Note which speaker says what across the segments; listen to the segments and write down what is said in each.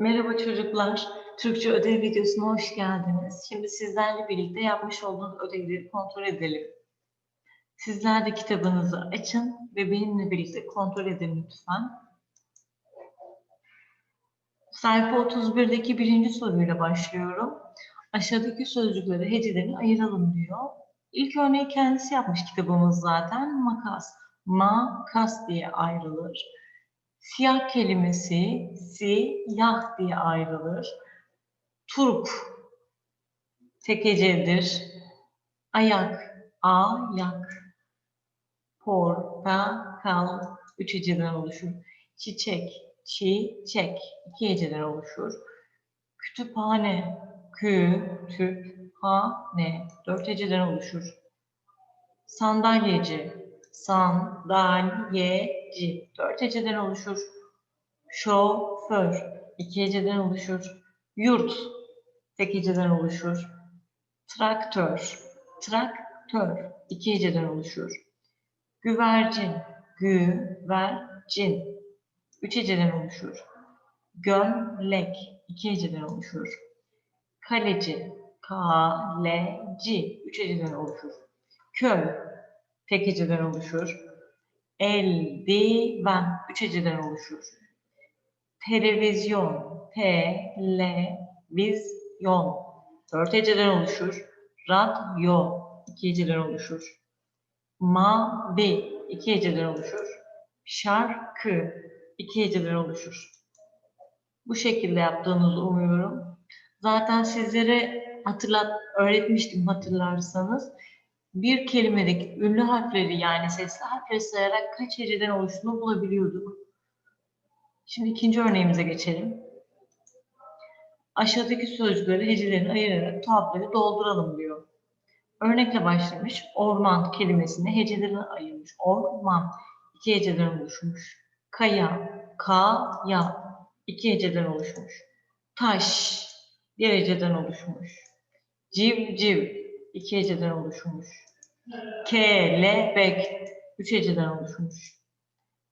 Speaker 1: Merhaba çocuklar. Türkçe ödev videosuna hoş geldiniz. Şimdi sizlerle birlikte yapmış olduğunuz ödevleri kontrol edelim. Sizler de kitabınızı açın ve benimle birlikte kontrol edin lütfen. Sayfa 31'deki birinci soruyla başlıyorum. Aşağıdaki sözcükleri hecelerini ayıralım diyor. İlk örneği kendisi yapmış kitabımız zaten. Makas. Makas diye ayrılır. Siyah kelimesi siyah diye ayrılır. Turp tek hecedir. Ayak, ayak. Portakal üç heceden oluşur. Çiçek, çiçek iki heceden oluşur. Kütüphane, kütüphane dört heceden oluşur. Sandalyeci, sandalyeci dört heceden oluşur. Şoför iki heceden oluşur. Yurt tek heceden oluşur. Traktör, traktör iki heceden oluşur. Güvercin, güvercin üç heceden oluşur. Gömlek iki heceden oluşur. Kaleci, kaleci üç heceden oluşur. Köy tek heceden oluşur. Eldiven üç heceden oluşur. Televizyon, televizyon dört heceden oluşur. Radyo iki heceden oluşur. Mavi iki heceden oluşur. Şarkı iki heceden oluşur. Bu şekilde yaptığınızı umuyorum. Zaten sizlere hatırlat öğretmiştim hatırlarsanız bir kelimedeki ünlü harfleri yani sesli harfleri sayarak kaç heceden oluştuğunu bulabiliyorduk. Şimdi ikinci örneğimize geçelim. Aşağıdaki sözcükleri hecelerini ayırarak tuhafları dolduralım diyor. Örnekle başlamış. Orman kelimesini hecelerini ayırmış. Orman iki heceden oluşmuş. Kaya, kaya iki heceden oluşmuş. Taş bir heceden oluşmuş. Civciv iki heceden oluşmuş. Kelebek üç heceden oluşmuş.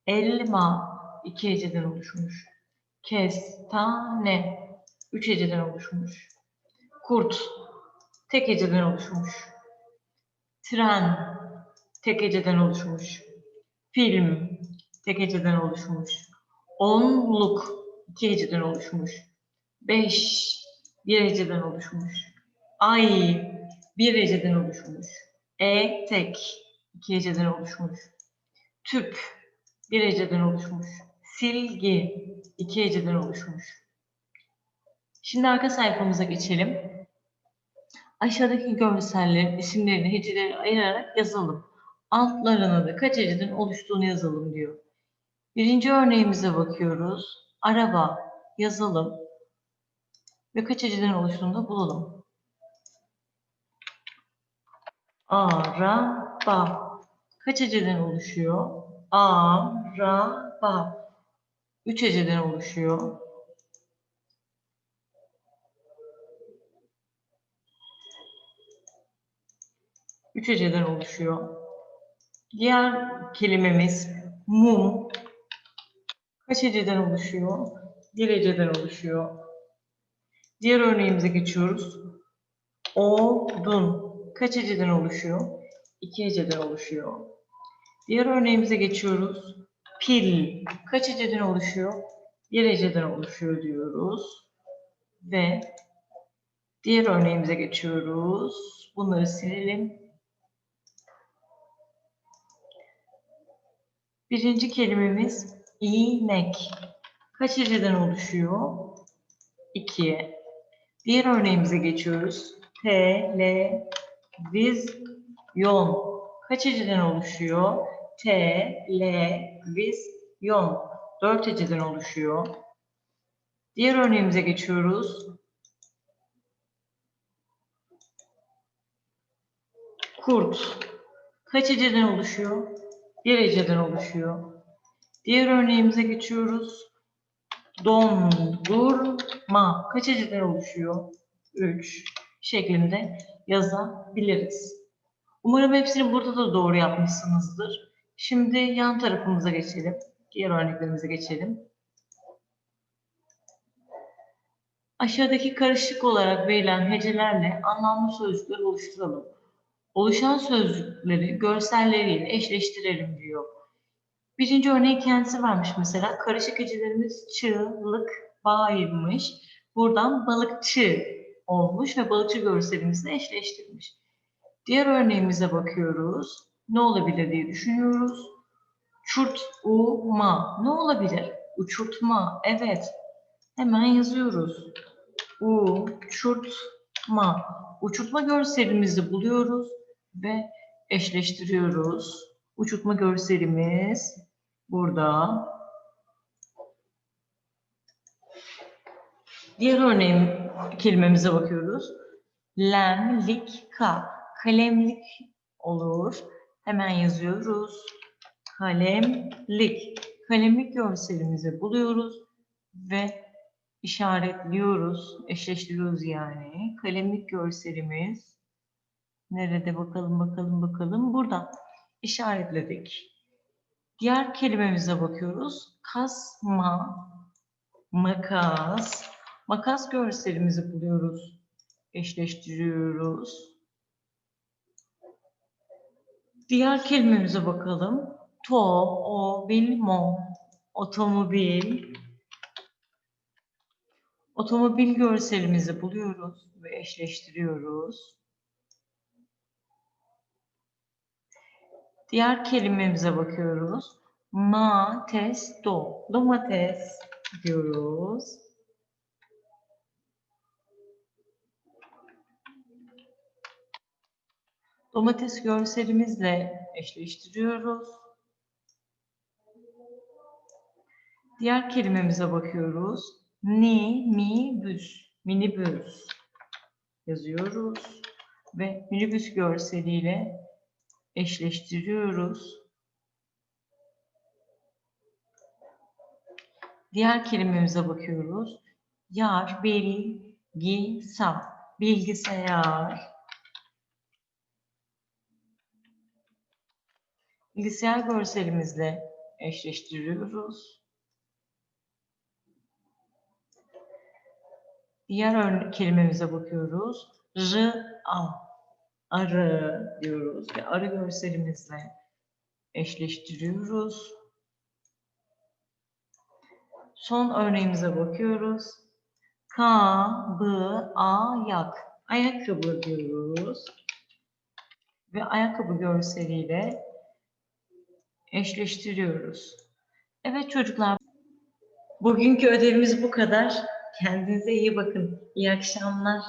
Speaker 1: Elma iki heceden oluşmuş. Kestane üç heceden oluşmuş. Kurt tek heceden oluşmuş. Tren tek heceden oluşmuş. Film tek heceden oluşmuş. Onluk iki heceden oluşmuş. Beş bir heceden oluşmuş. Ay bir heceden oluşmuş. E tek iki heceden oluşmuş. Tüp bir heceden oluşmuş. Silgi iki heceden oluşmuş. Şimdi arka sayfamıza geçelim. Aşağıdaki görsellerin isimlerini heceleri ayırarak yazalım. Altlarına da kaç heceden oluştuğunu yazalım diyor. Birinci örneğimize bakıyoruz. Araba yazalım ve kaç heceden oluştuğunu da bulalım. Araba. Kaç heceden oluşuyor? Araba. Üç heceden oluşuyor. Üç heceden oluşuyor. Diğer kelimemiz mum. Kaç heceden oluşuyor? Bir heceden oluşuyor. Diğer örneğimize geçiyoruz. Odun kaç heceden oluşuyor? İki heceden oluşuyor. Diğer örneğimize geçiyoruz. Pil kaç heceden oluşuyor? Bir heceden oluşuyor diyoruz. Ve diğer örneğimize geçiyoruz. Bunları silelim. Birinci kelimemiz iğnek. Kaç heceden oluşuyor? 2. Diğer örneğimize geçiyoruz. Televizyon. Kaç heceden oluşuyor? Televizyon. 4 heceden oluşuyor. Diğer örneğimize geçiyoruz. Kurt. Kaç heceden oluşuyor? Bir heceden oluşuyor. Diğer örneğimize geçiyoruz. Dondurma kaç heceden oluşuyor? 3 şeklinde yazabiliriz. Umarım hepsini burada da doğru yapmışsınızdır. Şimdi yan tarafımıza geçelim. Diğer örneklerimize geçelim. Aşağıdaki karışık olarak verilen hecelerle anlamlı sözcükler oluşturalım. Oluşan sözcükleri görselleriyle eşleştirelim diyor. Birinci örneği kendisi vermiş mesela. Karışık hecelerimiz çığlık, bağırmış. Buradan balıkçı olmuş ve balıkçı görselimizle eşleştirmiş. Diğer örneğimize bakıyoruz. Ne olabilir diye düşünüyoruz. Çurtma. Ne olabilir? Uçurtma. Evet. Hemen yazıyoruz. Uçurtma. Uçurtma görselimizi buluyoruz ve eşleştiriyoruz. Uçurtma görselimiz burada. Diğer örneğim kelimemize bakıyoruz. Lemlik ka. Kalemlik olur. Hemen yazıyoruz. Kalemlik. Kalemlik görselimizi buluyoruz ve işaretliyoruz. Eşleştiriyoruz yani. Kalemlik görselimiz nerede bakalım bakalım bakalım. Burada işaretledik. Diğer kelimemize bakıyoruz. Kasma, makas. Makas görselimizi buluyoruz. Eşleştiriyoruz. Diğer kelimemize bakalım. To, o, bil, mo. Otomobil. Otomobil görselimizi buluyoruz ve eşleştiriyoruz. Diğer kelimemize bakıyoruz. Ma, tes, do. Domates diyoruz. Domates görselimizle eşleştiriyoruz. Diğer kelimemize bakıyoruz. Ni, mi, büs. Minibüs yazıyoruz ve minibüs görseliyle eşleştiriyoruz. Diğer kelimemize bakıyoruz. Yar, bilgi, sa. Bilgisayar. Bilgisayar görselimizle eşleştiriyoruz. Diğer örnek kelimemize bakıyoruz. R, a. Arı diyoruz ve arı görselimizle eşleştiriyoruz. Son örneğimize bakıyoruz. K, B, A, yak. Ayakkabı diyoruz. Ve ayakkabı görseliyle eşleştiriyoruz. Evet çocuklar, bugünkü ödevimiz bu kadar. Kendinize iyi bakın. İyi akşamlar.